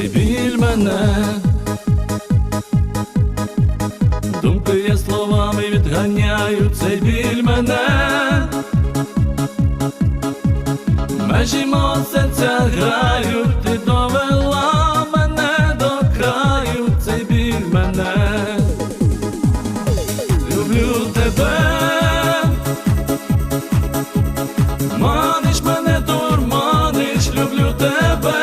ти біль мене, думки я словами відганяю, цей біль мене, межі мого серця грають, ти довела мене до краю, цей біль мене, люблю тебе, маниш мене, дурманиш, люблю тебе.